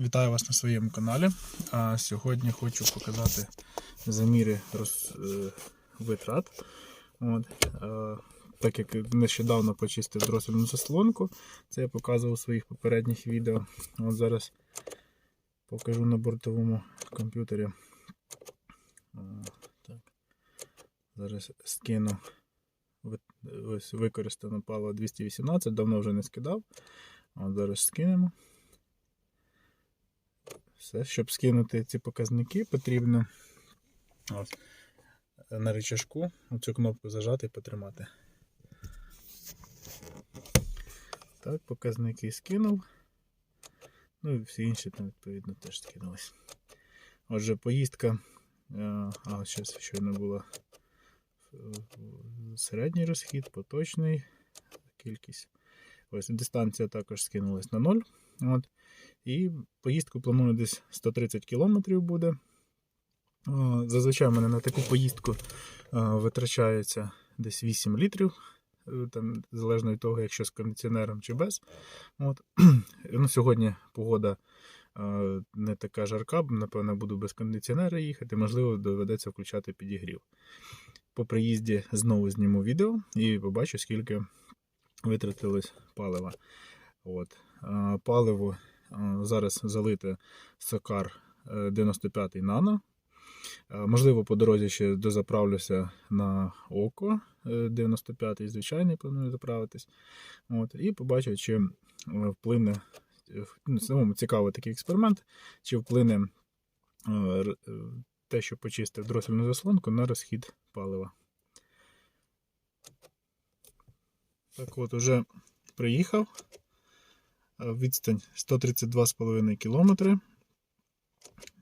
Вітаю вас на своєму каналі. А сьогодні хочу показати заміри роз, е, витрат. От, е, так як нещодавно почистив дросельну заслонку, це я показував у своїх попередніх відео. От зараз покажу на бортовому комп'ютері. Е. Зараз скину ось використано паливо 218, давно вже не скидав. От зараз скинемо. Все, щоб скинути ці показники, потрібно ось, на рычажку цю кнопку зажати і потримати. Так, показники скинув. Ну і всі інші там, відповідно, теж скинулись. Отже, поїздка. е, А, зараз щойно була е, середній розхід, поточний кількість. Ось дистанція також скинулась на 0. От. І поїздку планую десь 130 кілометрів буде. Зазвичай в мене на таку поїздку витрачається десь 8 літрів, е, там, залежно від того, якщо з кондиціонером чи без. От. Ну, сьогодні погода не така жарка, напевно, буду без кондиціонера їхати, можливо, доведеться включати підігрів. По приїзді знову зніму відео і побачу, скільки витратилось палива. От. Паливо зараз залите Сокар е, 95 нано. Е, Можливо, по дорозі ще дозаправлюся на Око е, 95 звичайний планую заправитись. От, і побачу, чи е, вплине. е, ну, Самому цікавий такий експеримент, чи вплине е, е, те, що почистив дросельну заслонку на розхід палива. Так от, уже приїхав. Е, Відстань 132,5 км.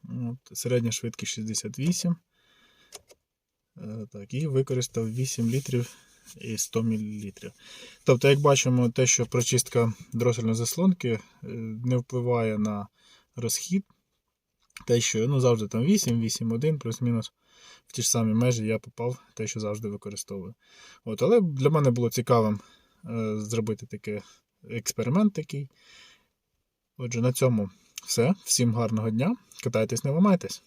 От, середня швидкість 68. Е, Так, і використав 8 літрів і 100 мл. Тобто, як бачимо, те, що прочистка дросельної заслонки е, не впливає на розхід. Те, що ну, завжди там 8, 8,1, плюс-мінус в ті ж самі межі я попав, те, що завжди використовую. От, але для мене було цікавим е, зробити такий експеримент такий. Отже, на цьому все. Всім гарного дня. Катайтесь, не ламайтесь.